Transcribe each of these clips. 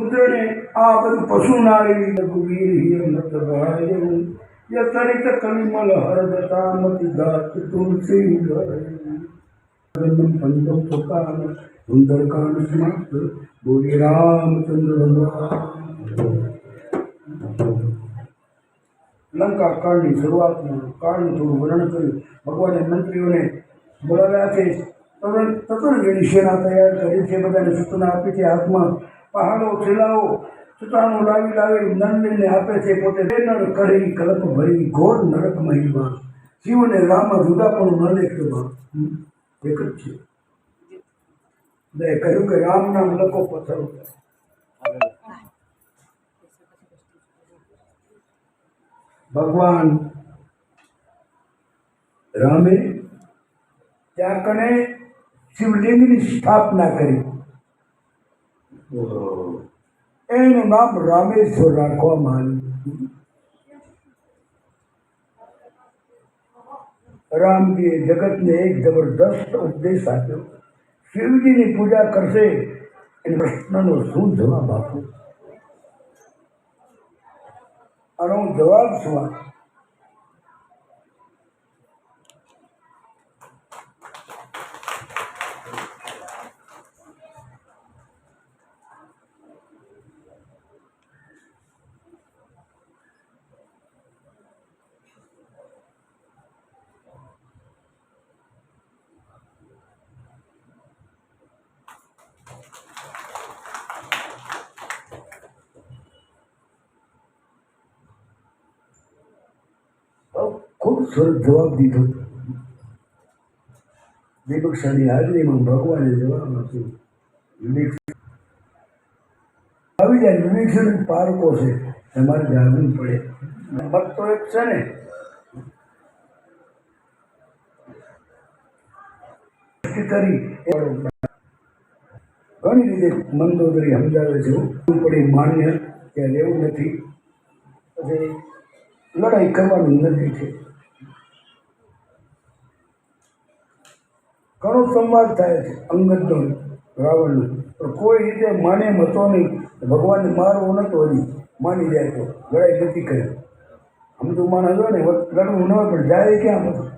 રુદ્રને આ બધું પશુ નારી રઘુવીર હિરમત ભાર્યું યતરિત કલિમલ હરદતા મતિ ગાત તુલસી પંચમ સુકાન સુંદરકાંડ સમાપ્ત. બોલી રામચંદ્ર ભગવાન. લંકા કાળની શરૂઆતમાં કાળનું થોડું વર્ણન કર્યું. ભગવાને મંત્રીઓને બોલાવ્યા છે. તદ્દન તદ્દન ઘણી સેના તૈયાર કરી છે. બધાને સૂચના આપી છે. હાથમાં પહાડો છેલાઓ સૂચનાઓ લાવી લાવી નંદને આપે છે પોતે નર કરી કલપ ભરી ઘોર નરક મહિમા. શિવને રામ જુદા પણ ન લેખમાં એક જ છે. એટલે કહ્યું કે રામ નામ લખો પથ્થર. ભગવાન રામે ત્યાં કણે શિવલિંગની સ્થાપના કરી. એનું નામ રામેશ્વર રાખવામાં આવ્યું. રામજીએ જગતને એક જબરદસ્ત ઉપદેશ આપ્યો. શિવજીની પૂજા કરશે એ પ્રશ્નનો શું જવાબ આપો? આનો જવાબ શું સરસ જવાબ દીધો. વિપક્ષાની હાજરીમાં ભગવાને જવાબ આપ્યો. આવી જાય વિવેક્ષણ પારકો છે. તમારે જાણવું પડે. નંબર તો એક છે ને. કરી. ઘણી રીતે મંદોદરી સમજાવે છે. પડી માન્ય ત્યાં રહેવું નથી. પછી લડાઈ કરવાની નથી છે. ઘણો સંવાદ થાય છે અંગતનો રાવણનો. પણ કોઈ રીતે માને મતો નહીં. ભગવાનને મારવો નહોતો હજી. માની જાય તો લડાઈ નથી કરી. આમ તો માણસ હોય ને લડવું ન હોય, પણ જાય ક્યાં બધું?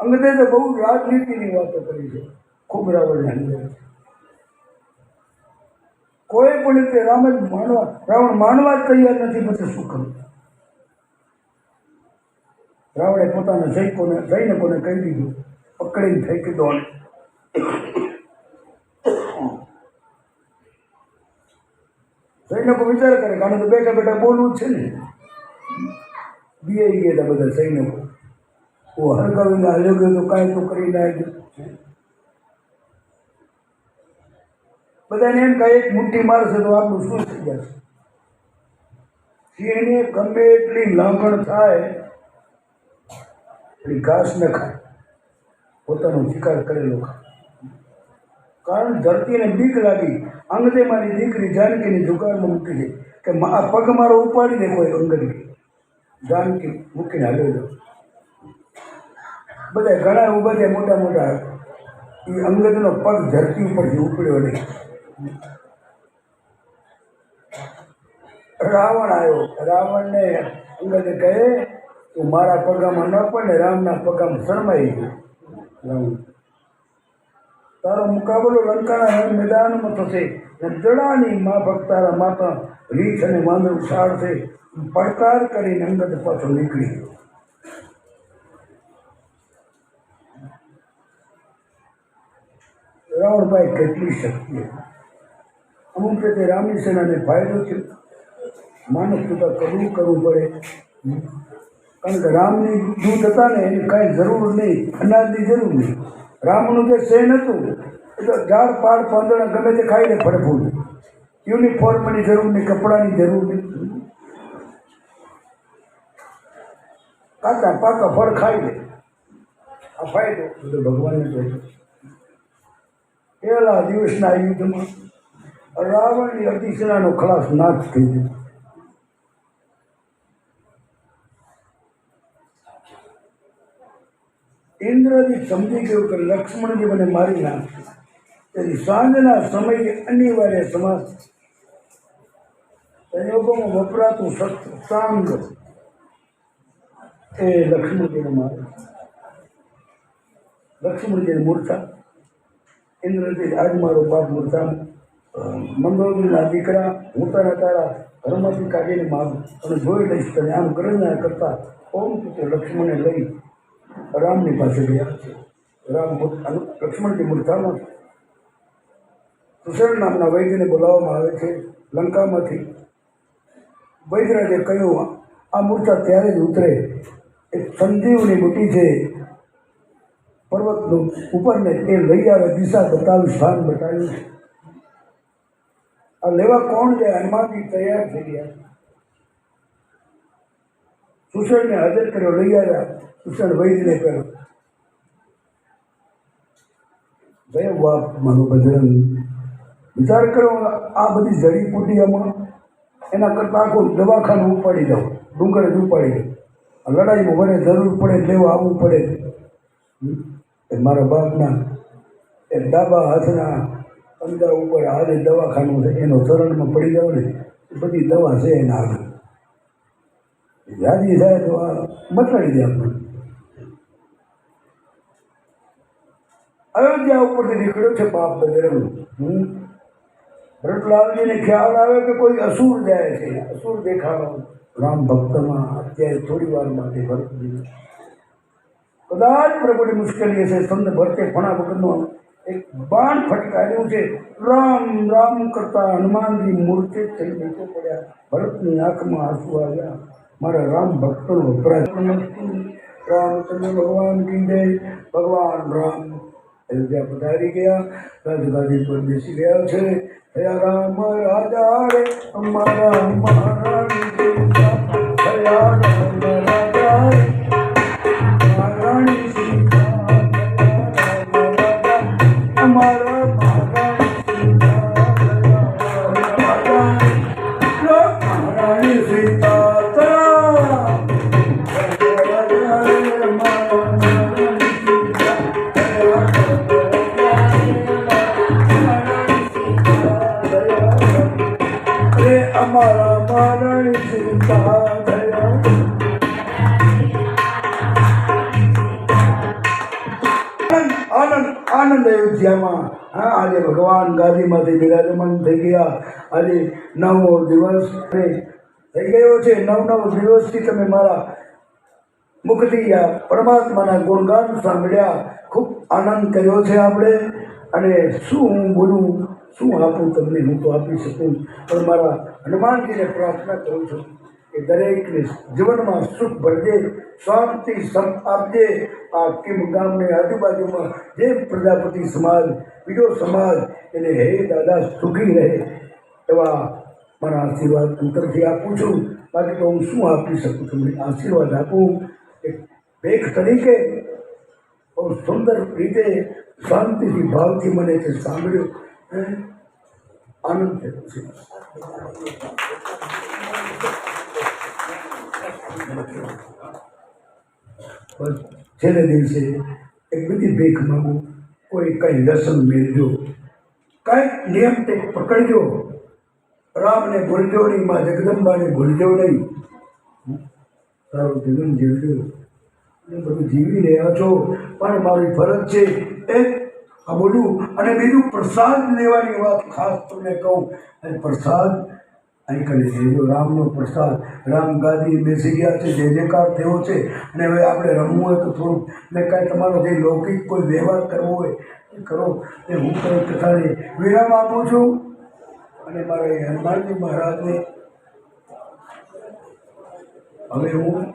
અંગતે તો બહુ રાજનીતિની વાતો કરી છે, ખૂબ રાવણને અંદર. કોઈ પણ રીતે રામ જ માનવા, રાવણ માનવા જ તૈયાર નથી, પછી શું કરવું? રાવણે પોતાના જૈકોને જૈનકોને કહી દીધું, પકડીને થઈ દો સૈનિકો વિચાર કરે કારણ તો બેઠા બેઠા બોલવું જ છે ને. બીઆઈ ગયા બધા સૈનિકો. હું હરકાવીને હલ્યો ગયો તો કાંઈ તો કરી નાખ્યું બધાને એમ કાંઈ એક મુઠ્ઠી મારશે તો આપણું શું થઈ જશે? સિંહને ગમે એટલી લાંઘણ થાય એટલી ઘાસ ન ખાય. પોતાનો શિકાર કરેલો કારણ ધરતીને બીક લાગી. અંગદે મારી દીકરી જાનકીની દુકાનમાં મૂકી દે. કે આ પગ મારો ઉપાડીને કોઈ અંગદી. જાનકી મૂકીને જાઓ બધા ઘણા થયા મોટા મોટા એ અંગદનો પગ ધરતી ઉપરથી ઉપડ્યો નહીં. રાવણ આવ્યો. રાવણને અંગદે કહે તું મારા પગામાં ન પડે રામના પગામાં શરમાઈ ગયો. તારો મુકાબલો લંકાના રણ મેદાનમાં થશે અને જડાની મા ભક્ત તારા માતા રીછ અને વાંદરું સાળશે પડકાર કરીને અંગત પાછો નીકળી ગયો. રાવણભાઈ કેટલી શક્તિ. અમુક રીતે રામની સેનાને ફાયદો થયો માનવ પિતા કરવું કરવું પડે. કારણ કે રામની દૂત હતા ને એની કાંઈ જરૂર નહીં અનાજની જરૂર નહીં. રામનું જે સેન હતું એ તો ઝાડ પાડ પાંદડા ગમે તે ખાઈને ફળફૂલ યુનિફોર્મની જરૂર નહીં કપડાની જરૂર નહીં. કાચા પાકા ફળ ખાઈ લે. આ ફાયદો. ભગવાનને કહે પહેલા દિવસના યુદ્ધમાં રાવણની અડધી ખલાસ નાશ થઈ ગયો. ઇન્દ્રજી સમજી ગયું કે લક્ષ્મણજી મને મારી નાખશે તેથી સાંજના સમયે અનિવાર્ય સમાજ. સંયોગોમાં વપરાતું સત્સાંગ એ લક્ષ્મણજીને મારે. લક્ષ્મણજીની મૂર્છા. ઇન્દ્રજી, આજ મારો બાપ મૂર્છા. મંગળજીના દીકરા, હું તારા તારા ઘરમાંથી કાઢીને માગું. અને જોઈ લઈશ તને આમ કરીને કરતા ઓમ લક્ષ્મણને લઈ રામની પાસે ગયા. છે રામ લક્ષ્મણજી મૂર્છામાં છે. સુષેણ નામના વૈદ્યને બોલાવવામાં આવે છે. લંકામાંથી વૈદ્યરાજે કહ્યું, આ મૂર્છા ત્યારે જ ઉતરે. એક સંજીવની બુટી છે. પર્વતનું ઉપરને એ લઈ આવે દિશા બતાવ્યું સ્થાન બતાવ્યું છે. આ લેવા કોણ જાય? હનુમાનજી તૈયાર થઈ ગયા. સુષેણને હાજર કર્યો, લઈ આવ્યા. સુષેણ વૈદ્યને કહ્યું ગયો બાપ મારું ભજન વિચાર કરો, આ બધી જડીબુટીઓમાં એના કરતાં આખું દવાખાનું ઉપાડી દઉં ડુંગર જ ઉપાડી દઉં લડાઈમાં મને જરૂર પડે, લેવા આવવું પડે. એ મારા બાપના, એ ડાબા હાથના પંજા ઉપર આજે દવાખાનું છે, એનો ચરણમાં પડી જાવ ને, એ બધી દવા છે એના આગળ યાદી થાય તો આ મટાડી દે આપણને. અયોધ્યા ઉપરથી નીકળ્યો છે બાપ બજરંગ ભરતલાલજીને ખ્યાલ આવે કે કોઈ અસુર જાય છે. અસુર દેખાડો રામ ભક્તમાં અત્યારે થોડી વાર માટે ભરતજી. કદાચ પ્રભુની મુશ્કેલી હશે સંત ભરતે ઘણા વગરનો એક બાણ ફટકાર્યું છે. રામ રામ કરતા હનુમાનજી મૂર્તિ થઈ બેઠો પડ્યા. ભરતની આંખમાં આંસુ આવ્યા. મારા રામ ભક્તનો વપરાશ રામચંદ્ર ભગવાન કી જય. ભગવાન રામ. અયોધ્યા પધારી ગયા રાજગાદી પર બેસી ગયા છે. રામ રાજા રે અમારા મહારાણી ભગવાન ગાદીમાંથી બિરાજમાન થઈ ગયા. આજે નવમો દિવસ થઈ ગયો છે. નવ નવ દિવસથી તમે મારા મુખથી આ પરમાત્માના ગુણગાન સાંભળ્યા. ખૂબ આનંદ કર્યો છે આપણે. અને શું હું બોલું, શું આપું તમને હું તો આપી શકું. પણ મારા હનુમાનજીને પ્રાર્થના કરું છું. કે દરેકને જીવનમાં સુખ ભરજે, શાંતિ સમ આપજે. આ કિમ ગામને આજુબાજુમાં જે પ્રજાપતિ સમાજ, બીજો સમાજ, એને હે દાદા સુખી રહે એવા મારા આશીર્વાદ અંતરથી આપું છું. બાકી તો હું શું આપી શકું તમને આશીર્વાદ આપું. એક ભેખ તરીકે બહુ સુંદર રીતે શાંતિથી, ભાવથી મને તે સાંભળ્યું? આનંદ થયો છે છેલ્લે દિવસે એક બીજી ભીખ માગું, કોઈ કંઈ વ્યસન મેળજો કાંઈક નિયમ તે પકડજો રામને ભૂલજો નહીં, માં જગદંબાને ભૂલજો નહીં. તારું જીવન જીવજો. બધું જીવી રહ્યા છો, પણ મારી ફરજ છે એ આ બોલું, અને બીજું પ્રસાદ લેવાની વાત ખાસ તમને કહું અને પ્રસાદ, અહીં કરી દેજો રામનો પ્રસાદ, રામ ગાદી બેસી ગયા છે, જે જેકાર થયો છે, અને હવે આપણે રમવું હોય તો થોડું ને કાંઈ તમારો જે લૌકિક કોઈ વ્યવહાર કરવો હોય, એ કરો. એ હું કઈ કથાને વિરામ આપું છું, અને મારે હનુમાનજી મહારાજને, હવે હું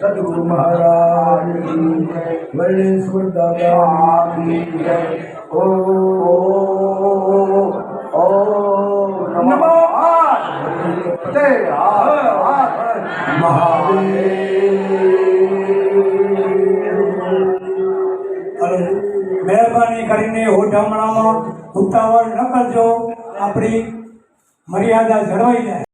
સદગુરુ મહારાજ. વર્ણેશ્વર દાદા ઓ ઓ નમો મહેરબાની કરીને ઓઢામણામાં ઉતાવળ ન કરજો આપણી મર્યાદા જળવાઈ જાય